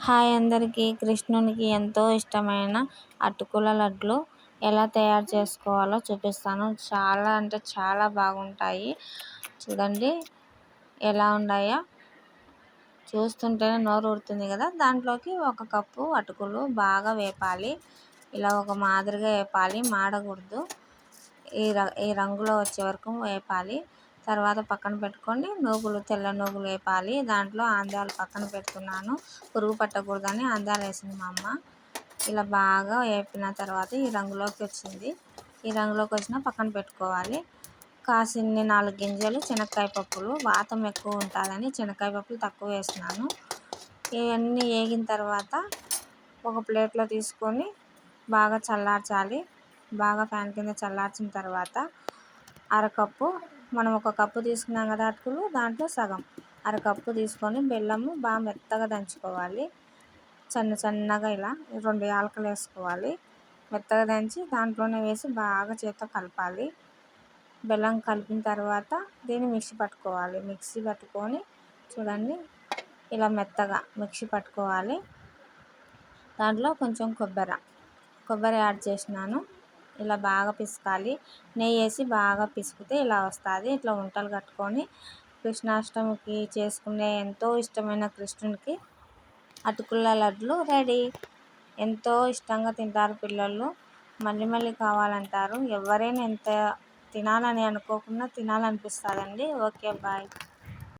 Hi అందరికీ కృష్ణునికి ఎంతో ఇష్టమైన అటుకుల లడ్లు ఎలా తయారు చేసుకోవాలో చూపిస్తాను. చాలా అంటే చాలా బాగుంటాయి. చూడండి ఎలా ఉన్నాయో. చూస్తుంటేనే నోరు ఊరుతుంది కదా. దాంట్లోకి ఒక కప్పు అటుకులు బాగా వేపాలి. ఇలా ఒక మాదిరిగా వేపాలి. మాడకూడదు. ఈ ఈ రంగులో వచ్చే వరకు వేపాలి. తర్వాత పక్కన పెట్టుకొని నూగులు తెల్ల నూగులు వేపాలి. దాంట్లో ఆందాలు పక్కన పెడుతున్నాను. పురుగు పట్టకూడదని ఆందాలు వేసింది మా అమ్మ. ఇలా బాగా వేపిన తర్వాత ఈ రంగులోకి వచ్చింది. ఈ రంగులోకి వచ్చిన పక్కన పెట్టుకోవాలి. కాసిన్ని నాలుగు గింజలు శనక్కాయ పప్పులు. వాతం ఎక్కువ ఉంటుందని శనక్కాయ పప్పులు తక్కువ వేసినాను ఇవన్నీ వేగిన తర్వాత ఒక ప్లేట్లో తీసుకొని బాగా చల్లార్చాలి. బాగా ఫ్యాన్ కింద చల్లార్చిన తర్వాత అరకప్పు మనం ఒక కప్పు తీసుకున్నాం కదా అటుకులు దాంట్లో సగం. అరకప్పు తీసుకొని బెల్లము బాగా మెత్తగా దంచుకోవాలి. సన్న సన్నగా ఇలా రెండు యాలకులు వేసుకోవాలి. మెత్తగా దంచి దాంట్లోనే వేసి బాగా చేతితో కలపాలి. బెల్లం కలిపిన తర్వాత దీన్ని మిక్సీ పట్టుకోవాలి. మిక్సీ పట్టుకొని చూడండి ఇలా మెత్తగా మిక్సీ పట్టుకోవాలి. దాంట్లో కొంచెం కొబ్బరి కొబ్బరి యాడ్ చేసినాను. ఇలా బాగా పిసకాలి. నెయ్యి వేసి బాగా పిసికితే ఇలా వస్తుంది. ఇట్లా వంటలు కట్టుకొని కృష్ణాష్టమికి చేసుకునే ఎంతో ఇష్టమైన కృష్ణునికి అటుకుల లడ్లు రెడీ. ఎంతో ఇష్టంగా తింటారు పిల్లలు. మళ్ళీ మళ్ళీ కావాలంటారు. ఎవరైనా ఎంత తినాలని అనుకోకుండా తినాలనిపిస్తుందండి. Okay bye.